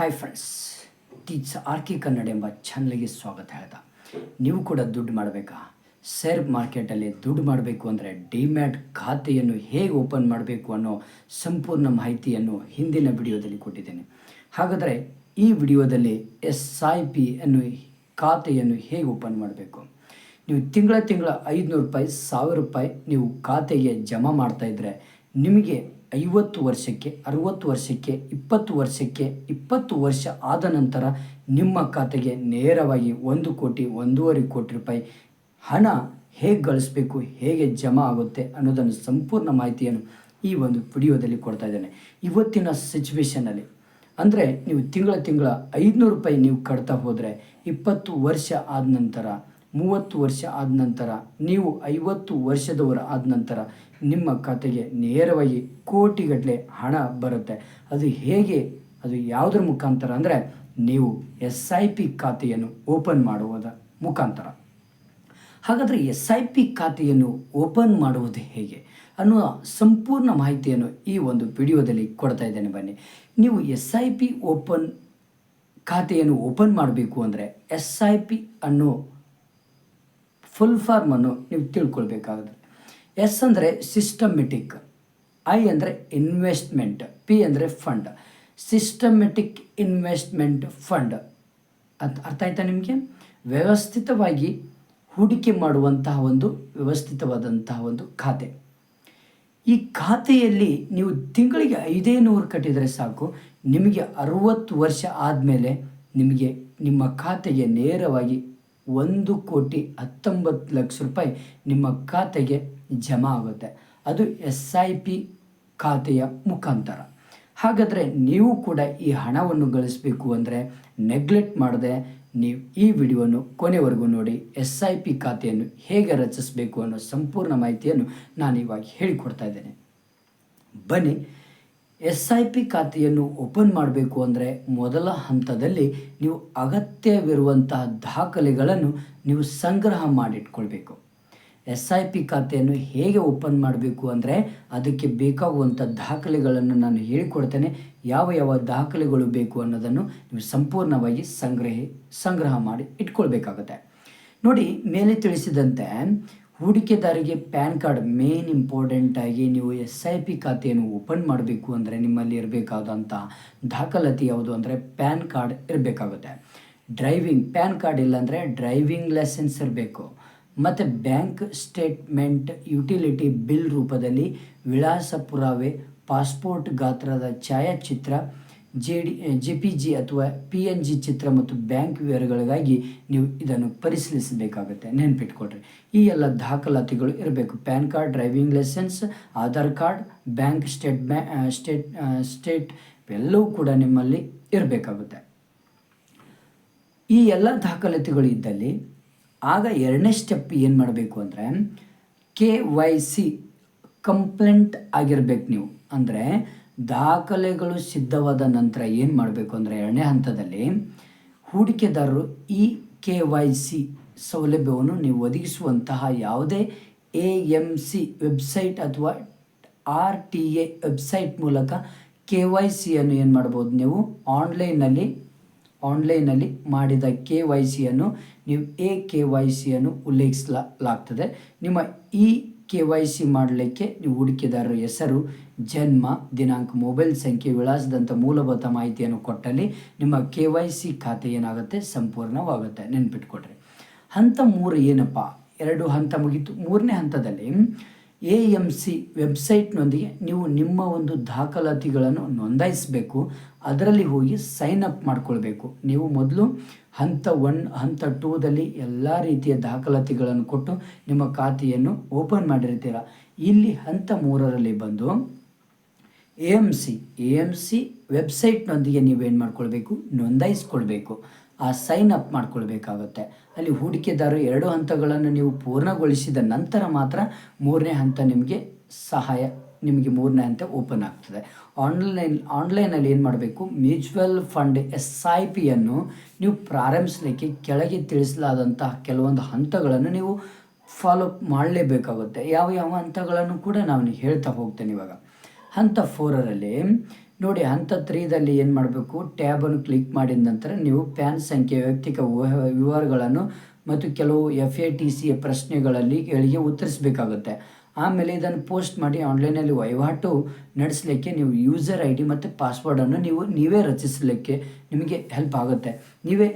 Hi friends teach R K Kannada ಎಂಬ ಚಾನಲ್ಗೆ ಸ್ವಾಗತ ಹೇಳ್ದ ನೀವು ಕೂಡ ದುಡ್ಡು ಮಾಡಬೇಕಾ? ಶೇರ್ ಮಾರ್ಕೆಟಲ್ಲಿ ದುಡ್ಡು ಮಾಡಬೇಕು ಅಂದರೆ ಡಿಮ್ಯಾಟ್ ಖಾತೆಯನ್ನು ಹೇಗೆ ಓಪನ್ ಮಾಡಬೇಕು ಅನ್ನೋ ಸಂಪೂರ್ಣ ಮಾಹಿತಿಯನ್ನು ಹಿಂದಿನ ವಿಡಿಯೋದಲ್ಲಿ ಕೊಟ್ಟಿದ್ದೇನೆ. ಹಾಗಾದರೆ ಈ ವಿಡಿಯೋದಲ್ಲಿ ಎಸ್ ಐ ಪಿ ಅನ್ನು, ಖಾತೆಯನ್ನು ಹೇಗೆ ಓಪನ್ ಮಾಡಬೇಕು? ನೀವು ತಿಂಗಳ ತಿಂಗಳ ಐದುನೂರು ರೂಪಾಯಿ, ಸಾವಿರ ರೂಪಾಯಿ ನೀವು ಖಾತೆಗೆ ಜಮಾ ಮಾಡ್ತಾ ಇದ್ದರೆ ನಿಮಗೆ ಐವತ್ತು ವರ್ಷಕ್ಕೆ, ಅರುವತ್ತು ವರ್ಷಕ್ಕೆ, ಇಪ್ಪತ್ತು ವರ್ಷಕ್ಕೆ, ಇಪ್ಪತ್ತು ವರ್ಷ ಆದ ನಂತರ ನಿಮ್ಮ ಖಾತೆಗೆ ನೇರವಾಗಿ ಒಂದು ಕೋಟಿ, ಒಂದೂವರೆ ಕೋಟಿ ರೂಪಾಯಿ ಹಣ ಹೇಗೆ ಗಳಿಸ್ಬೇಕು, ಹೇಗೆ ಜಮಾ ಆಗುತ್ತೆ ಅನ್ನೋದನ್ನು ಸಂಪೂರ್ಣ ಮಾಹಿತಿಯನ್ನು ಈ ಒಂದು ವಿಡಿಯೋದಲ್ಲಿ ಕೊಡ್ತಾ ಇದ್ದೇನೆ. ಇವತ್ತಿನ ಸಿಚುವೇಶನಲ್ಲಿ ಅಂದರೆ ನೀವು ತಿಂಗಳ ತಿಂಗಳ ಐದುನೂರು ರೂಪಾಯಿ ನೀವು ಕಟ್ತಾ ಹೋದರೆ ಇಪ್ಪತ್ತು ವರ್ಷ ಆದ ನಂತರ, ಮೂವತ್ತು ವರ್ಷ ಆದ ನಂತರ, ನೀವು ಐವತ್ತು ವರ್ಷದವರು ಆದ ನಂತರ ನಿಮ್ಮ ಖಾತೆಗೆ ನೇರವಾಗಿ ಕೋಟಿಗಟ್ಟಲೆ ಹಣ ಬರುತ್ತೆ. ಅದು ಹೇಗೆ? ಅದು ಯಾವುದ್ರ ಮುಖಾಂತರ ಅಂದರೆ ನೀವು ಎಸ್ ಐ ಪಿ ಖಾತೆಯನ್ನು ಓಪನ್ ಮಾಡುವುದ ಮುಖಾಂತರ. ಹಾಗಾದರೆ ಎಸ್ ಐ ಪಿ ಖಾತೆಯನ್ನು ಓಪನ್ ಮಾಡುವುದು ಹೇಗೆ? ಅನ್ನುವ ಸಂಪೂರ್ಣ ಮಾಹಿತಿಯನ್ನು ಈ ಒಂದು ವಿಡಿಯೋದಲ್ಲಿ ಕೊಡ್ತಾ ಇದ್ದೇನೆ ಬನ್ನಿ. ನೀವು ಎಸ್ ಐ ಪಿ ಓಪನ್ ಖಾತೆಯನ್ನು ಓಪನ್ ಮಾಡಬೇಕು ಅಂದರೆ ಎಸ್ ಐ ಪಿ ಅನ್ನೋ ಫುಲ್ ಫಾರ್ಮನ್ನು ನೀವು ತಿಳ್ಕೊಳ್ಬೇಕಾಗುತ್ತೆ. ಎಸ್ ಅಂದರೆ ಸಿಸ್ಟಮೆಟಿಕ್ ಐ ಅಂದರೆ ಇನ್ವೆಸ್ಟ್ಮೆಂಟ್ ಪಿ ಅಂದರೆ ಫಂಡ್ ಸಿಸ್ಟಮೆಟಿಕ್ ಇನ್ವೆಸ್ಟ್ಮೆಂಟ್ ಫಂಡ್ ಅಂತ ಅರ್ಥ ಆಯ್ತಾ ನಿಮಗೆ? ವ್ಯವಸ್ಥಿತವಾಗಿ ಹೂಡಿಕೆ ಮಾಡುವಂತಹ ಒಂದು ವ್ಯವಸ್ಥಿತವಾದಂತಹ ಒಂದು ಖಾತೆ. ಈ ಖಾತೆಯಲ್ಲಿ ನೀವು ತಿಂಗಳಿಗೆ ಐದೇ ನೂರು ಕಟ್ಟಿದರೆ ಸಾಕು, ನಿಮಗೆ ಅರುವತ್ತು ವರ್ಷ ಆದಮೇಲೆ ನಿಮಗೆ ನಿಮ್ಮ ಖಾತೆಗೆ ನೇರವಾಗಿ ಒಂದು ಕೋಟಿ ಹತ್ತೊಂಬತ್ತು ಲಕ್ಷ ರೂಪಾಯಿ ನಿಮ್ಮ ಖಾತೆಗೆ ಜಮಾ ಆಗುತ್ತೆ. ಅದು ಎಸ್ ಐ ಪಿ ಖಾತೆಯ ಮುಖಾಂತರ. ಹಾಗಾದರೆ ನೀವು ಕೂಡ ಈ ಹಣವನ್ನು ಗಳಿಸಬೇಕು ಅಂದರೆ ನೆಗ್ಲೆಕ್ಟ್ ಮಾಡದೆ ನೀವು ಈ ವಿಡಿಯೋವನ್ನು ಕೊನೆವರೆಗೂ ನೋಡಿ ಎಸ್ ಐ ಪಿ ಖಾತೆಯನ್ನು ಹೇಗೆ ರಚಿಸಬೇಕು ಅನ್ನೋ ಸಂಪೂರ್ಣ ಮಾಹಿತಿಯನ್ನು ನಾನು ಇವಾಗ ಹೇಳಿಕೊಡ್ತಾ ಇದ್ದೇನೆ. ಬನ್ನಿ ಎಸ್ ಐ ಪಿ ಖಾತೆಯನ್ನು ಓಪನ್ ಮಾಡಬೇಕು ಅಂದರೆ ಮೊದಲ ಹಂತದಲ್ಲಿ ನೀವು ಅಗತ್ಯವಿರುವಂತಹ ದಾಖಲೆಗಳನ್ನು ನೀವು ಸಂಗ್ರಹ ಮಾಡಿಟ್ಕೊಳ್ಬೇಕು. ಎಸ್ ಐ ಪಿ ಖಾತೆಯನ್ನು ಹೇಗೆ ಓಪನ್ ಮಾಡಬೇಕು ಅಂದರೆ ಅದಕ್ಕೆ ಬೇಕಾಗುವಂಥ ದಾಖಲೆಗಳನ್ನು ನಾನು ಹೇಳಿಕೊಡ್ತೇನೆ. ಯಾವ ಯಾವ ದಾಖಲೆಗಳು ಬೇಕು ಅನ್ನೋದನ್ನು ನೀವು ಸಂಪೂರ್ಣವಾಗಿ ಸಂಗ್ರಹಿ, ಸಂಗ್ರಹ ಮಾಡಿ ಇಟ್ಕೊಳ್ಬೇಕಾಗುತ್ತೆ. ನೋಡಿ, ಮೇಲೆ ತಿಳಿಸಿದಂತೆ ಹೂಡಿಕೆದಾರಿಗೆ ಪ್ಯಾನ್ ಕಾರ್ಡ್ ಮೇನ್ ಇಂಪಾರ್ಟೆಂಟಾಗಿ ನೀವು ಎಸ್ ಐ ಪಿ ಖಾತೆಯನ್ನು ಓಪನ್ ಮಾಡಬೇಕು ಅಂದರೆ ನಿಮ್ಮಲ್ಲಿ ಇರಬೇಕಾದಂಥ ದಾಖಲಾತಿ ಯಾವುದು ಅಂದರೆ ಪ್ಯಾನ್ ಕಾರ್ಡ್ ಇರಬೇಕಾಗುತ್ತೆ. ಡ್ರೈವಿಂಗ್, ಪ್ಯಾನ್ ಕಾರ್ಡ್ ಇಲ್ಲಾಂದರೆ ಡ್ರೈವಿಂಗ್ ಲೈಸೆನ್ಸ್ ಇರಬೇಕು. ಮತ್ತು ಬ್ಯಾಂಕ್ ಸ್ಟೇಟ್ಮೆಂಟ್ ಯುಟಿಲಿಟಿ ಬಿಲ್ ರೂಪದಲ್ಲಿ ವಿಳಾಸ ಪುರಾವೆ, ಪಾಸ್ಪೋರ್ಟ್ ಗಾತ್ರದ ಛಾಯಾಚಿತ್ರ J D J P G ಅಥವಾ ಪಿ ಎನ್ ಜಿ ಚಿತ್ರ ಮತ್ತು ಬ್ಯಾಂಕ್ ವಿವರಗಳಿಗಾಗಿ ನೀವು ಇದನ್ನು ಪರಿಶೀಲಿಸಬೇಕಾಗುತ್ತೆ. ನೆನ್ಪಿಟ್ಕೊಳ್ರಿ. ಈ ಎಲ್ಲ ದಾಖಲಾತಿಗಳು ಇರಬೇಕು. PAN card, driving licence, Aadhaar card, bank statement ಬ್ಯಾ ಸ್ಟೇಟ್ ಸ್ಟೇಟ್ ಎಲ್ಲವೂ ಕೂಡ ನಿಮ್ಮಲ್ಲಿ ಇರಬೇಕಾಗುತ್ತೆ. ಈ ಎಲ್ಲ ದಾಖಲಾತಿಗಳು ಇದ್ದಲ್ಲಿ ಆಗ ಎರಡನೇ ಸ್ಟೆಪ್ ಏನು ಮಾಡಬೇಕು ಅಂದರೆ ಕೆ ವೈ ಸಿ ಕಂಪ್ಲೇಂಟ್ ಆಗಿರ್ಬೇಕು ನೀವು. ಅಂದರೆ ದಾಖಲೆಗಳು ಸಿದ್ಧವಾದ ನಂತರ ಏನು ಮಾಡಬೇಕು ಅಂದರೆ ಎರಡನೇ ಹಂತದಲ್ಲಿ ಹೂಡಿಕೆದಾರರು ಈ ಕೆ ವೈ ಸಿ ಸೌಲಭ್ಯವನ್ನು ನೀವು ಒದಗಿಸುವಂತಹ ಯಾವುದೇ ಎ ಎಂ ಸಿ ವೆಬ್ಸೈಟ್ ಅಥವಾ ಆರ್ ಟಿ ಎ ವೆಬ್ಸೈಟ್ ಮೂಲಕ ಕೆ ವೈ ಸಿಯನ್ನು ಏನು ಮಾಡ್ಬೋದು ನೀವು ಆನ್ಲೈನಲ್ಲಿ ಆನ್ಲೈನಲ್ಲಿ ಮಾಡಿದ ಕೆ ವೈ ಸಿಯನ್ನು ನೀವು ಎ ಕೆ ವೈ ಸಿಯನ್ನು ಉಲ್ಲೇಖಿಸಲಾಗ್ತದೆ. ನಿಮ್ಮ ಇ ಕೆ ವೈ ಸಿ ಮಾಡಲಿಕ್ಕೆ ನೀವು ಹೂಡಿಕೆದಾರರ ಹೆಸರು, ಜನ್ಮ, ದಿನಾಂಕ, ಮೊಬೈಲ್ ಸಂಖ್ಯೆ, ವಿಳಾಸದಂಥ ಮೂಲಭೂತ ಮಾಹಿತಿಯನ್ನು ಕೊಟ್ಟಲ್ಲಿ ನಿಮ್ಮ ಕೆ ವೈ ಸಿ ಖಾತೆ ಏನಾಗುತ್ತೆ? ಸಂಪೂರ್ಣವಾಗುತ್ತೆ. ನೆನ್ಪಿಟ್ಕೊಡ್ರಿ ಹಂತ ಮೂರು ಏನಪ್ಪ? ಎರಡು ಹಂತ ಮುಗೀತು. ಮೂರನೇ ಹಂತದಲ್ಲಿ ಎ ಎಂ ಸಿ ವೆಬ್ಸೈಟ್ನೊಂದಿಗೆ ನೀವು ನಿಮ್ಮ ಒಂದು ದಾಖಲಾತಿಗಳನ್ನು ನೋಂದಾಯಿಸಬೇಕು. ಅದರಲ್ಲಿ ಹೋಗಿ ಸೈನ್ ಅಪ್ ಮಾಡ್ಕೊಳ್ಬೇಕು. ನೀವು ಮೊದಲು ಹಂತ ಒನ್, ಹಂತ ಟೂದಲ್ಲಿ ಎಲ್ಲ ರೀತಿಯ ದಾಖಲಾತಿಗಳನ್ನು ಕೊಟ್ಟು ನಿಮ್ಮ ಖಾತೆಯನ್ನು ಓಪನ್ ಮಾಡಿರ್ತೀರ. ಇಲ್ಲಿ ಹಂತ ಮೂರರಲ್ಲಿ ಬಂದು A M C, A M C ವೆಬ್ಸೈಟ್ನೊಂದಿಗೆ ನೀವೇನು ಮಾಡ್ಕೊಳ್ಬೇಕು? ನೋಂದಾಯಿಸ್ಕೊಳ್ಬೇಕು. ಆ ಸೈನ್ ಅಪ್ ಮಾಡ್ಕೊಳ್ಬೇಕಾಗುತ್ತೆ. ಅಲ್ಲಿ ಹೂಡಿಕೆದಾರರು ಎರಡು ಹಂತಗಳನ್ನು ನೀವು ಪೂರ್ಣಗೊಳಿಸಿದ ನಂತರ ಮಾತ್ರ ಮೂರನೇ ಹಂತ ನಿಮಗೆ ಸಹಾಯ, ನಿಮಗೆ ಮೂರನೇ ಹಂತ ಓಪನ್ ಆಗ್ತದೆ. ಆನ್ಲೈನ್, ಆನ್ಲೈನಲ್ಲಿ ಏನು ಮಾಡಬೇಕು? ಮ್ಯೂಚುವಲ್ ಫಂಡ್ ಎಸ್ ಐ ಪಿಯನ್ನು ನೀವು ಪ್ರಾರಂಭಿಸಲಿಕ್ಕೆ ಕೆಳಗೆ ತಿಳಿಸಲಾದಂತಹ ಕೆಲವೊಂದು ಹಂತಗಳನ್ನು ನೀವು ಫಾಲೋ ಮಾಡಲೇಬೇಕಾಗುತ್ತೆ. ಯಾವ ಯಾವ ಹಂತಗಳನ್ನು ಕೂಡ ನಾನು ಹೇಳ್ತಾ ಹೋಗ್ತೇನೆ ಇವಾಗ. ಹಂತ ಫೋರರಲ್ಲಿ ನೋಡಿ ಹಂತ ತ್ರೀದಲ್ಲಿ ಏನು ಮಾಡಬೇಕು? ಟ್ಯಾಬನ್ನು ಕ್ಲಿಕ್ ಮಾಡಿದ ನಂತರ ನೀವು ಪ್ಯಾನ್ ಸಂಖ್ಯೆ, ವೈಯಕ್ತಿಕ ವಿವ- ವಿವರಗಳನ್ನು ಮತ್ತು ಕೆಲವು ಎಫ್ ಎ ಟಿ ಸಿಯ ಪ್ರಶ್ನೆಗಳಲ್ಲಿ ಗಳಿಗೆ ಉತ್ತರಿಸಬೇಕಾಗುತ್ತೆ. ಆಮೇಲೆ ಇದನ್ನು ಪೋಸ್ಟ್ ಮಾಡಿ ಆನ್ಲೈನಲ್ಲಿ ವಹಿವಾಟು ನಡೆಸಲಿಕ್ಕೆ ನೀವು ಯೂಸರ್ ಐ ಡಿ ಮತ್ತು ಪಾಸ್ವರ್ಡನ್ನು ನೀವು, ನೀವೇ ರಚಿಸಲಿಕ್ಕೆ ನಿಮಗೆ ಹೆಲ್ಪ್ ಆಗುತ್ತೆ. ನೀವೇ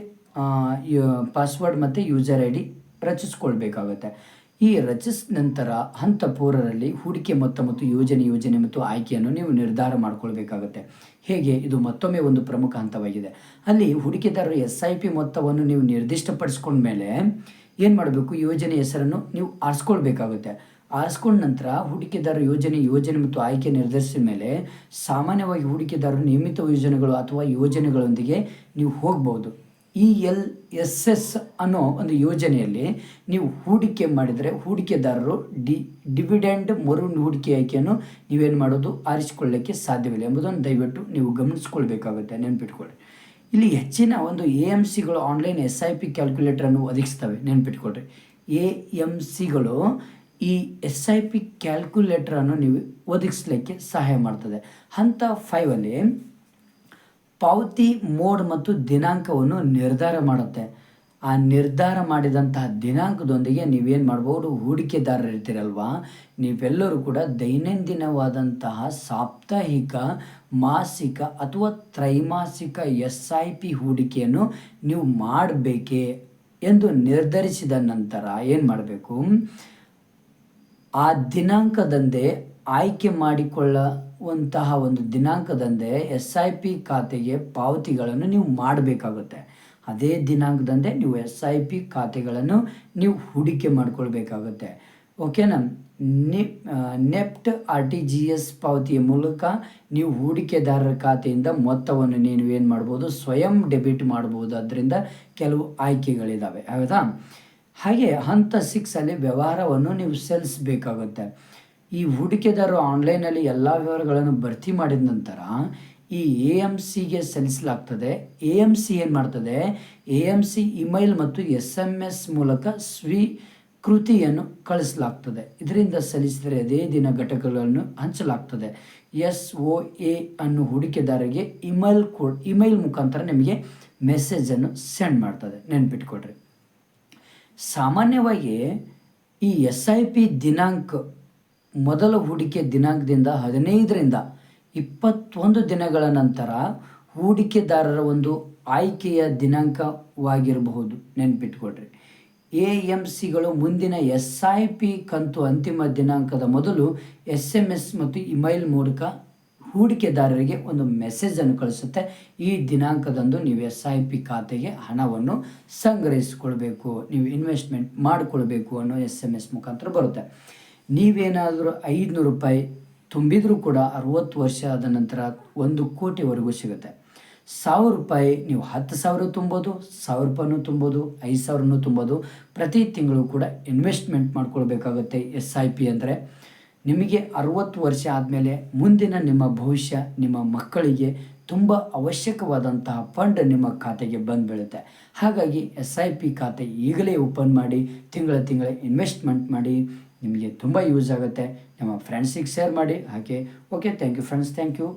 ಪಾಸ್ವರ್ಡ್ ಮತ್ತು ಯೂಸರ್ ಐ ಡಿ ರಚಿಸ್ಕೊಳ್ಬೇಕಾಗುತ್ತೆ. ಈ ರಚಿಸ್ ನಂತರ ಹಂತ ಪೂರರಲ್ಲಿ ಹೂಡಿಕೆ ಮೊತ್ತ ಮತ್ತು ಯೋಜನೆ ಯೋಜನೆ ಮತ್ತು ಆಯ್ಕೆಯನ್ನು ನೀವು ನಿರ್ಧಾರ ಮಾಡಿಕೊಳ್ಬೇಕಾಗುತ್ತೆ. ಹೇಗೆ? ಇದು ಮತ್ತೊಮ್ಮೆ ಒಂದು ಪ್ರಮುಖ ಹಂತವಾಗಿದೆ. ಅಲ್ಲಿ ಹೂಡಿಕೆದಾರರು ಎಸ್ ಐ ಪಿ ಮೊತ್ತವನ್ನು ನೀವು ನಿರ್ದಿಷ್ಟಪಡಿಸ್ಕೊಂಡ ಮೇಲೆ ಏನು ಮಾಡಬೇಕು? ಯೋಜನೆ ಹೆಸರನ್ನು ನೀವು ಆರಿಸ್ಕೊಳ್ಬೇಕಾಗುತ್ತೆ. ಆರಿಸ್ಕೊಂಡ ನಂತರ ಹೂಡಿಕೆದಾರ ಯೋಜನೆ ಯೋಜನೆ ಮತ್ತು ಆಯ್ಕೆ ನಿರ್ಧರಿಸಿದ ಮೇಲೆ ಸಾಮಾನ್ಯವಾಗಿ ಹೂಡಿಕೆದಾರರು ನಿಯಮಿತ ಯೋಜನೆಗಳು ಅಥವಾ ಯೋಜನೆಗಳೊಂದಿಗೆ ನೀವು ಹೋಗ್ಬೋದು. ಇ ಎಲ್ ಎಸ್ ಎಸ್ ಅನ್ನೋ ಒಂದು ಯೋಜನೆಯಲ್ಲಿ ನೀವು ಹೂಡಿಕೆ ಮಾಡಿದರೆ ಹೂಡಿಕೆದಾರರು ಡಿ, ಡಿವಿಡೆಂಡ್ ಮರು ಹೂಡಿಕೆ ಆಯ್ಕೆಯನ್ನು ನೀವೇನು ಮಾಡೋದು ಆರಿಸಿಕೊಳ್ಳೋಕ್ಕೆ ಸಾಧ್ಯವಿಲ್ಲ ಎಂಬುದನ್ನು ದಯವಿಟ್ಟು ನೀವು ಗಮನಿಸ್ಕೊಳ್ಬೇಕಾಗುತ್ತೆ, ನೆನ್ಪಿಟ್ಕೊಳ್ಳಿ. ಇಲ್ಲಿ ಹೆಚ್ಚಿನ ಒಂದು ಎ ಎಂ ಸಿಗಳು ಆನ್ಲೈನ್ ಎಸ್ ಐ ಪಿ ಕ್ಯಾಲ್ಕುಲೇಟರನ್ನು ಒದಗಿಸ್ತವೆ, ನೆನ್ಪಿಟ್ಕೊಳ್ರಿ. ಎ ಎಂ ಸಿಗಳು ಈ ಎಸ್ ಐ ಪಿ ಕ್ಯಾಲ್ಕುಲೇಟ್ರನ್ನು ನೀವು ಒದಗಿಸ್ಲಿಕ್ಕೆ ಸಹಾಯ ಮಾಡ್ತದೆ. ಹಂತ ಫೈವಲ್ಲಿ ಪಾವತಿ ಮೋಡ್ ಮತ್ತು ದಿನಾಂಕವನ್ನು ನಿರ್ಧಾರ ಮಾಡುತ್ತೆ. ಆ ನಿರ್ಧಾರ ಮಾಡಿದಂತಹ ದಿನಾಂಕದೊಂದಿಗೆ ನೀವೇನು ಮಾಡ್ಬೋದು, ಹೂಡಿಕೆದಾರರು ಇರ್ತೀರಲ್ವಾ? ನೀವೆಲ್ಲರೂ ಕೂಡ ದೈನಂದಿನವಾದಂತಹ ಸಾಪ್ತಾಹಿಕ, ಮಾಸಿಕ ಅಥವಾ ತ್ರೈಮಾಸಿಕ ಎಸ್ ಐ ಪಿ ಹೂಡಿಕೆಯನ್ನು ನೀವು ಮಾಡಬೇಕೇ ಎಂದು ನಿರ್ಧರಿಸಿದ ನಂತರ ಏನು ಮಾಡಬೇಕು? ಆ ದಿನಾಂಕದಂದೇ ಆಯ್ಕೆ ಮಾಡಿಕೊಳ್ಳುವಂತಹ ಒಂದು ದಿನಾಂಕದಂದೇ ಎಸ್ ಐ ಪಿ ಖಾತೆಗೆ ಪಾವತಿಗಳನ್ನು ನೀವು ಮಾಡಬೇಕಾಗುತ್ತೆ. ಅದೇ ದಿನಾಂಕದಂದೇ ನೀವು ಎಸ್ ಐ ಪಿ ಖಾತೆಗಳನ್ನು ನೀವು ಹೂಡಿಕೆ ಮಾಡಿಕೊಳ್ಬೇಕಾಗುತ್ತೆ. ಓಕೆನಾ? NEFT R T G S ಪಾವತಿಯ ಮೂಲಕ ನೀವು ಹೂಡಿಕೆದಾರರ ಖಾತೆಯಿಂದ ಮೊತ್ತವನ್ನು ನೀವು ಏನು ಮಾಡ್ಬೋದು? ಸ್ವಯಂ ಡೆಬಿಟ್ ಮಾಡ್ಬೋದು. ಅದರಿಂದ ಕೆಲವು ಆಯ್ಕೆಗಳಿದ್ದಾವೆ ಹೌದಾ? ಹಾಗೆ ಹಂತ ಸಿಕ್ಸಲ್ಲಿ ವ್ಯವಹಾರವನ್ನು ನೀವು ಸಲ್ಲಿಸಬೇಕಾಗುತ್ತೆ. ಈ ಹೂಡಿಕೆದಾರರು ಆನ್ಲೈನಲ್ಲಿ ಎಲ್ಲ ವಿವರಗಳನ್ನು ಭರ್ತಿ ಮಾಡಿದ ನಂತರ ಈ ಎ ಎಂ ಸಿಗೆ ಸಲ್ಲಿಸಲಾಗ್ತದೆ. ಎ ಎಂ ಸಿ ಏನು ಮಾಡ್ತದೆ? ಎ ಎಂ ಸಿ ಇಮೇಲ್ ಮತ್ತು ಎಸ್ ಎಂ ಎಸ್ ಮೂಲಕ ಸ್ವೀಕೃತಿಯನ್ನು ಕಳಿಸಲಾಗ್ತದೆ. ಇದರಿಂದ ಸಲ್ಲಿಸಿದರೆ ಅದೇ ದಿನ ಘಟಕಗಳನ್ನು ಹಂಚಲಾಗ್ತದೆ. ಎಸ್ ಒ ಎ ಅನ್ನು ಹೂಡಿಕೆದಾರರಿಗೆ ಇಮೇಲ್ ಕೋ, ಇಮೇಲ್ ಮುಖಾಂತರ ನಿಮಗೆ ಮೆಸೇಜನ್ನು ಸೆಂಡ್ ಮಾಡ್ತದೆ. ನೆನ್ಪಿಟ್ಕೊಡ್ರಿ ಸಾಮಾನ್ಯವಾಗಿ ಈ ಎಸ್ ಐ ಪಿ ದಿನಾಂಕ ಮೊದಲ ಹೂಡಿಕೆ ದಿನಾಂಕದಿಂದ ಹದಿನೈದರಿಂದ ಇಪ್ಪತ್ತೊಂದು ದಿನಗಳ ನಂತರ ಹೂಡಿಕೆದಾರರ ಒಂದು ಆಯ್ಕೆಯ ದಿನಾಂಕವಾಗಿರಬಹುದು. ನೆನ್ಪಿಟ್ಕೊಡ್ರಿ ಎ ಎಂ ಸಿಗಳು ಮುಂದಿನ ಎಸ್ ಐ ಪಿ ಕಂತು ಅಂತಿಮ ದಿನಾಂಕದ ಮೊದಲು ಎಸ್ ಎಂ ಎಸ್ ಮತ್ತು ಇಮೇಲ್ ಮೂಲಕ ಹೂಡಿಕೆದಾರರಿಗೆ ಒಂದು ಮೆಸೇಜನ್ನು ಕಳಿಸುತ್ತೆ. ಈ ದಿನಾಂಕದಂದು ನೀವು ಎಸ್ ಐ ಪಿ ಖಾತೆಗೆ ಹಣವನ್ನು ಸಂಗ್ರಹಿಸಿಕೊಳ್ಬೇಕು, ನೀವು ಇನ್ವೆಸ್ಟ್ಮೆಂಟ್ ಮಾಡಿಕೊಳ್ಬೇಕು ಅನ್ನೋ ಎಸ್ ಎಂ ಎಸ್ ಮುಖಾಂತರ ಬರುತ್ತೆ. ನೀವೇನಾದರೂ ಐದುನೂರು ರೂಪಾಯಿ ತುಂಬಿದರೂ ಕೂಡ ಅರುವತ್ತು ವರ್ಷ ಆದ ನಂತರ ಒಂದು ಕೋಟಿವರೆಗೂ ಸಿಗುತ್ತೆ. ಸಾವಿರ ರೂಪಾಯಿ ನೀವು ಹತ್ತು ಸಾವಿರ ತುಂಬೋದು, ಸಾವಿರ ರೂಪಾಯಿನೂ ತುಂಬೋದು, ಐದು ಸಾವಿರನೂ ತುಂಬೋದು. ಪ್ರತಿ ತಿಂಗಳು ಕೂಡ ಇನ್ವೆಸ್ಟ್ಮೆಂಟ್ ಮಾಡ್ಕೊಳ್ಬೇಕಾಗುತ್ತೆ ಎಸ್ ಐ ಪಿ ಅಂದರೆ. ನಿಮಗೆ ಅರುವತ್ತು ವರ್ಷ ಆದಮೇಲೆ ಮುಂದಿನ ನಿಮ್ಮ ಭವಿಷ್ಯ, ನಿಮ್ಮ ಮಕ್ಕಳಿಗೆ ತುಂಬ ಅವಶ್ಯಕವಾದಂತಹ ಫಂಡ್ ನಿಮ್ಮ ಖಾತೆಗೆ ಬಂದು ಬೀಳುತ್ತೆ ಹಾಗಾಗಿ ಎಸ್ ಐ ಪಿ ಖಾತೆ ಈಗಲೇ ಓಪನ್ ಮಾಡಿ, ತಿಂಗಳ ತಿಂಗಳ ಇನ್ವೆಸ್ಟ್ಮೆಂಟ್ ಮಾಡಿ ನಿಮಗೆ ತುಂಬ ಯೂಸ್ ಆಗುತ್ತೆ. ನಮ್ಮ ಫ್ರೆಂಡ್ಸಿಗೆ ಶೇರ್ ಮಾಡಿ. ಹಾಗೆ okay thank you friends thank you